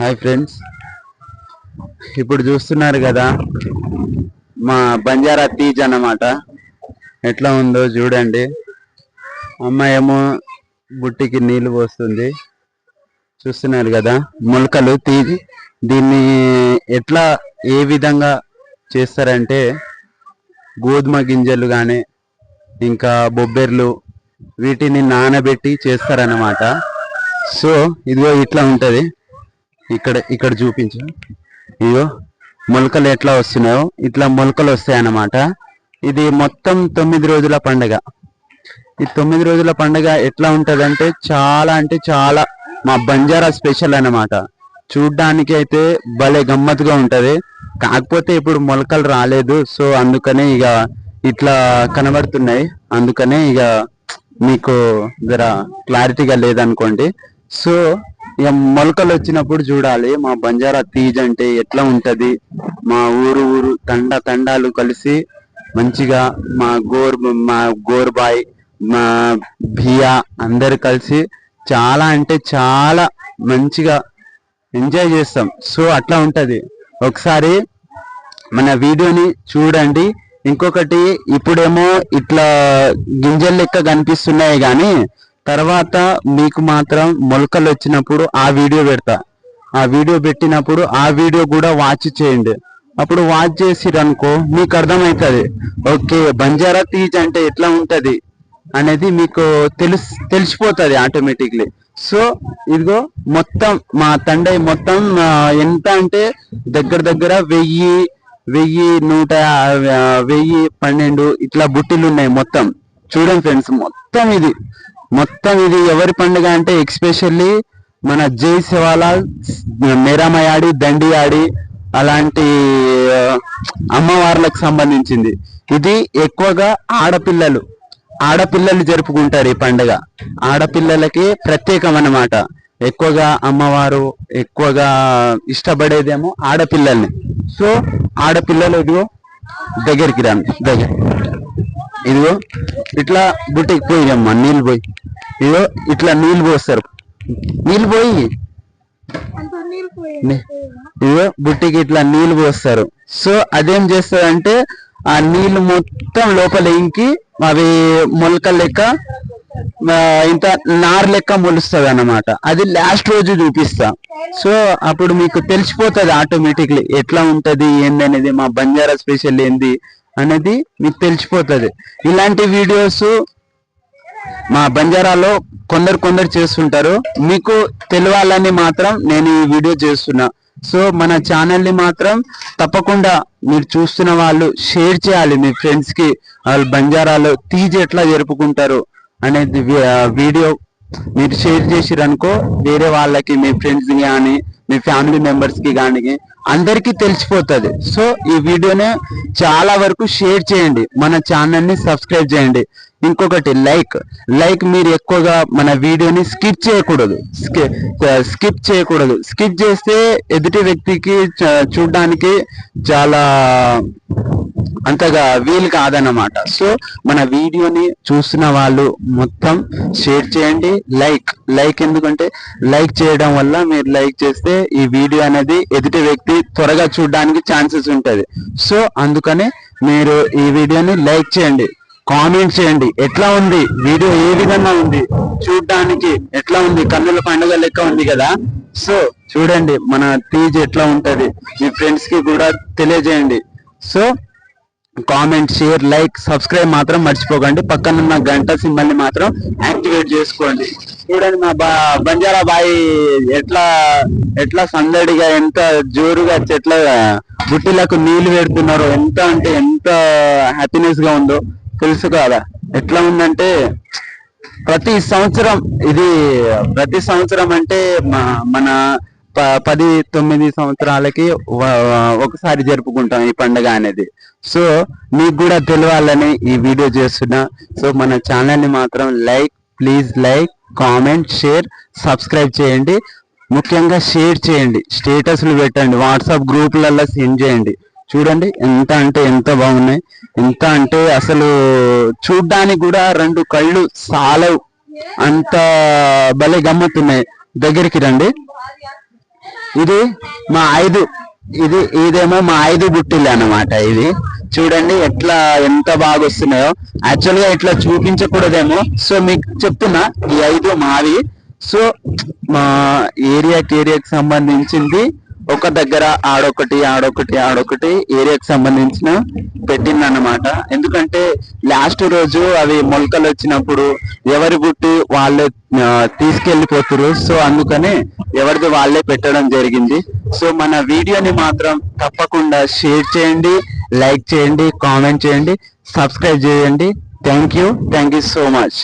Hi friends. ఇప్పుడు చూస్తున్నారు కదా మా బంజారా తీజ్ అన్నమాట. ఎట్లా ఉందో చూడండి. అమ్మ ఏమో బుట్టికి నీళ్ళు పోస్తుంది. చూస్తున్నారు కదా మొలకలు తీజ్ దీన్ని ఎట్లా ఏ విధంగా చేస్తారంటే గోధుమ గింజలు కానీ ఇంకా బొబ్బెర్లు వీటిని నానబెట్టి చేస్తారన్నమాట. సో ఇదిగో ఇట్లా ఉంటుంది. ఇక్కడ ఇక్కడ చూపించు. ఇదిగో మొలకలు ఎట్లా వస్తున్నాయో ఇట్లా మొలకలు వస్తాయి అన్నమాట ఇది మొత్తం తొమ్మిది రోజుల పండుగ. ఈ తొమ్మిది రోజుల పండుగ ఎట్లా ఉంటదంటే చాలా అంటే చాలా మా బంజారా స్పెషల్ అన్నమాట. చూడ్డానికి అయితే భలే గమ్మత్తుగా ఉంటది. కాకపోతే ఇప్పుడు మొలకలు రాలేదు సో అందుకనే ఇక ఇట్లా కనబడుతున్నాయి. అందుకనే ఇక మీకు జర క్లారిటీగా లేదనుకోండి. సో ఇక మొలకలు వచ్చినప్పుడు చూడాలి. మా బంజారా తీజ్ అంటే ఎట్లా ఉంటది? మా ఊరు ఊరు తండ తండాలు కలిసి మంచిగా మా గోర్ మా గోర్బాయ్ మా భియా అందరు కలిసి చాలా అంటే చాలా మంచిగా ఎంజాయ్ చేస్తాం. సో అట్లా ఉంటది. ఒకసారి మన వీడియోని చూడండి. ఇంకొకటి ఇప్పుడేమో ఇట్లా గింజలు లెక్క కనిపిస్తున్నాయి కానీ తర్వాత మీకు మాత్రం మొలకలు వచ్చినప్పుడు ఆ వీడియో పెడతా. ఆ వీడియో పెట్టినప్పుడు ఆ వీడియో కూడా వాచ్ చేయండి. అప్పుడు వాచ్ చేసిరనుకో మీకు అర్థమవుతుంది ఓకే బంజారా తీజ్ అంటే ఎట్లా ఉంటుంది అనేది మీకు తెలుసు తెలిసిపోతుంది ఆటోమేటిక్లీ సో ఇదిగో మొత్తం మా తండ్రి మొత్తం ఎంత అంటే దగ్గర దగ్గర వెయ్యి వెయ్యి నూట వెయ్యి పన్నెండు ఇట్లా బుట్టిలు ఉన్నాయి మొత్తం. చూడండి ఫ్రెండ్స్ మొత్తం ఇది. మొత్తం ఇది ఎవరి పండుగ అంటే ఎక్స్పెషల్లీ మన జై శివాలాల్ మేరామయాడి దండి ఆడి అలాంటి అమ్మవార్లకు సంబంధించింది. ఇది ఎక్కువగా ఆడపిల్లలు ఆడపిల్లలు జరుపుకుంటారు ఈ పండుగ. ఆడపిల్లలకి ప్రత్యేకం అన్నమాట ఎక్కువగా అమ్మవారు ఎక్కువగా ఇష్టపడేదేమో ఆడపిల్లల్ని. సో ఆడపిల్లలు ఇదిగో దగ్గరికి రండి దగ్గర ఇదిగో ఇట్లా బుట్టికి పోయిరమ్మా నీళ్ళు పోయి. ఇదో ఇట్లా నీళ్ళు పోస్తారు. నీళ్ళు పోయి ఇదో బుట్టికి ఇట్లా నీళ్ళు పోస్తారు. సో అదేం చేస్తారంటే ఆ నీళ్ళు మొత్తం లోపల ఇంకి అవి మొలక లెక్క ఇంత నార్ లెక్క మొలుస్తుంది అన్నమాట అది లాస్ట్ రోజు చూపిస్తా. సో అప్పుడు మీకు తెలిసిపోతుంది ఆటోమేటిక్లీ ఎట్లా ఉంటుంది ఏంది అనేది మా బంజారా స్పెషల్ ఏంది అనేది మీకు తెలిసిపోతుంది. ఇలాంటి వీడియోస్ మా బంజారాలో కొందరు కొందరు చేస్తుంటారు. మీకు తెలియాలని మాత్రం నేను ఈ వీడియో చేస్తున్నా. సో మన ఛానల్ని మాత్రం తప్పకుండా మీరు చూస్తున్న వాళ్ళు షేర్ చేయాలి మీ ఫ్రెండ్స్కి. వాళ్ళు బంజారాలో తీజ్ ఎట్లా జరుపుకుంటారు అనేది వీడియో మీరు షేర్ చేసిరనుకో వేరే వాళ్ళకి మీ ఫ్రెండ్స్కి కానీ మీ ఫ్యామిలీ మెంబర్స్కి కానీ అందరికీ తెలిసిపోతుంది. సో ఈ వీడియోని చాలా వరకు షేర్ చేయండి. మన ఛానల్ని సబ్స్క్రైబ్ చేయండి. ఇంకొకటి లైక్. లైక్ మీరు ఎక్కువగా మన వీడియోని స్కిప్ చేయకూడదు. స్కిప్ చేయకూడదు. స్కిప్ చేస్తే ఎదుటి వ్యక్తికి చూడడానికి చాలా అంతగా వీలు కాదన్నమాట. సో మన వీడియోని చూస్తున్న వాళ్ళు మొత్తం షేర్ చేయండి. లైక్ లైక్ ఎందుకంటే లైక్ చేయడం వల్ల మీరు లైక్ చేస్తే ఈ వీడియో అనేది ఎదుటి వ్యక్తి త్వరగా చూడడానికి ఛాన్సెస్ ఉంటుంది. సో అందుకనే మీరు ఈ వీడియోని లైక్ చేయండి. కామెంట్ చేయండి. ఎట్లా ఉంది? వీడియో ఏ విధంగా ఉంది? చూడడానికి ఎట్లా ఉంది? కన్నుల పండుగ లెక్క ఉంది కదా. సో చూడండి మన తీజ్ ఎట్లా ఉంటది? మీ ఫ్రెండ్స్కి కూడా తెలియజేయండి. So comment share like subscribe మాత్రం మర్చిపోకండి. పక్కనున్న గంట సింబల్ని మాత్రం యాక్టివేట్ చేసుకోండి. చూడండి మా బా బంజారా బాయి ఎట్లా ఎట్లా సందడిగా ఎంత జోరుగా చెట్ల బుట్టిలకు నీళ్ళు పెడుతున్నారు ఎంత అంటే ఎంత హ్యాపీనెస్గా ఉందో తెలుసు కదా. ఎట్లా ఉందంటే ప్రతి సంవత్సరం ఇది ప్రతి సంవత్సరం అంటే మన పది తొమ్మిది సంవత్సరాలకి ఒకసారి జరుపుకుంటాం ఈ పండుగ అనేది. సో మీకు కూడా తెలియాలని ఈ వీడియో చేస్తున్నా. సో మన ఛానల్ని మాత్రం like please like comment share subscribe చేయండి. ముఖ్యంగా షేర్ చేయండి. స్టేటస్లు పెట్టండి. వాట్సాప్ గ్రూపులలో సెండ్ చేయండి. చూడండి ఎంత అంటే ఎంత బాగున్నాయి. ఎంత అంటే అసలు చూడ్డానికి కూడా రెండు కళ్ళు సాలవు. అంత భలే గమ్మత్తున్నాయి. దగ్గరికి రండి. ఇది మా ఐదు ఇది ఇదేమో మా ఐదు బుట్టిలు అన్నమాట ఇది. చూడండి ఎట్లా ఎంత బాగా వస్తున్నాయో యాక్చువల్గా ఇట్లా చూపించకూడదేమో. సో మీకు చెప్తున్నా ఈ ఐదు మావి. సో మా ఏరియాకి ఏరియాకి సంబంధించింది ఒక దగ్గర ఆడొకటి ఆడొకటి ఆడొకటి ఏరియాకి సంబంధించిన పెట్టింది అన్నమాట ఎందుకంటే లాస్ట్ రోజు అవి మొలకలు వచ్చినప్పుడు ఎవరి గుట్టి వాళ్ళే తీసుకెళ్ళిపోతురు సో అందుకనే ఎవరిది వాళ్ళే పెట్టడం జరిగింది. సో మన వీడియోని మాత్రం తప్పకుండా షేర్ చేయండి లైక్ చేయండి కామెంట్ చేయండి సబ్స్క్రైబ్ చేయండి. Thank you. Thank you so much.